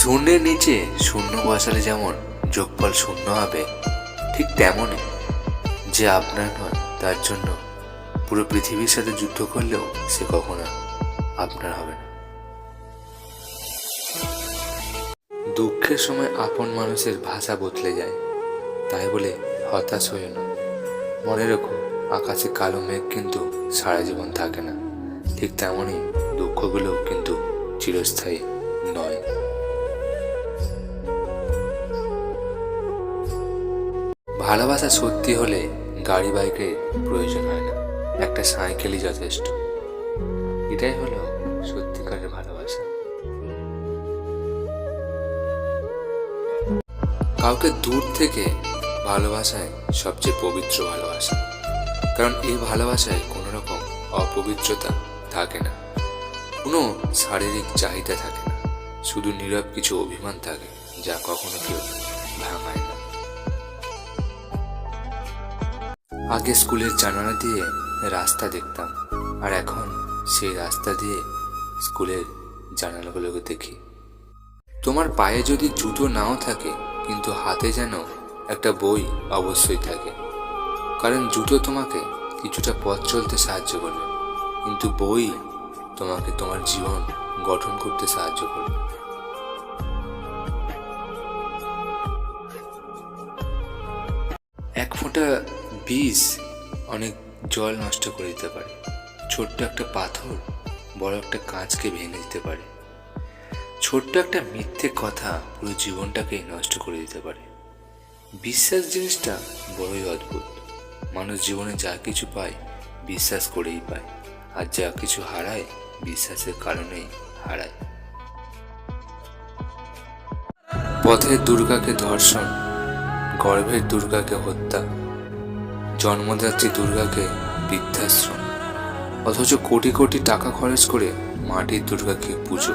শূন্যের নিচে শূন্য বসালে যেমন যোগফল শূন্য হবে, ঠিক তেমনই যে আপনার নয়, তার জন্য পুরো পৃথিবীর সাথে যুদ্ধ করলেও সে কখনো আপনার হবে না। দুঃখের সময় আপন মানুষের ভাষা বদলে যায়, তাই বলে হতাশ হয়ে না। মনে রেখো, আকাশে কালো মেঘ কিন্তু সারা জীবন থাকে না, ঠিক তেমনই দুঃখগুলো কিন্তু চিরস্থায়ী নয়। ভালোবাসা সত্যি হলে গাড়ি বাইকের প্রয়োজন হয় না। একটা সাইকেলই যথেষ্ট। এটাই হলো সত্যিকারের ভালোবাসা। কাউকে দূর থেকে ভালোবাসায় সবচেয়ে পবিত্র ভালোবাসা। কারণ এই ভালোবাসায় কোনো রকম অপবিত্রতা থাকে না। কোনো শারীরিক চাহিদা থাকে না। শুধু নীরব কিছু অভিমান থাকে যা কখনো কেউ ভাঙায় না। আগে স্কুলের জানালা দিয়ে রাস্তা দেখতাম, আর এখন সেই রাস্তা দিয়ে স্কুলের জানালাগুলোকে দেখি। তোমার পায়ে যদি জুতো নাও থাকে, কিন্তু হাতে যেন একটা বই অবশ্যই থাকে। কারণ জুতো তোমাকে কিছুটা পথ চলতে সাহায্য করবে, কিন্তু বই তোমাকে তোমার জীবন গঠন করতে সাহায্য করবে। এক ফোঁটা বিষ অনেক জল নষ্ট করে দিতে পারে। ছোট্ট একটা পাথর বড় একটা কাঁচকে ভেঙে দিতে পারে। ছোট্ট একটা মিথ্যে কথা পুরো জীবনটাকে নষ্ট করে দিতে পারে। বিশ্বাস জিনিসটা বড়ই অদ্ভুত। মানুষ জীবনে যা কিছু পায় বিশ্বাস করেই পায়, আর যা কিছু হারায় বিশ্বাসের কারণেই হারায়। পথের দুর্গাকে ধর্ষণ গর্ভের দুর্গাকে হত্যা। জন্মদাত্রী দুর্গাকে বৃদ্ধাশ্রম। অথচ কোটি কোটি টাকা খরচ করে মাটির দুর্গাকে পুজো।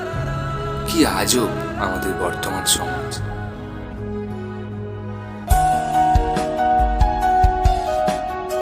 কি আজব আমাদের বর্তমান সমাজ।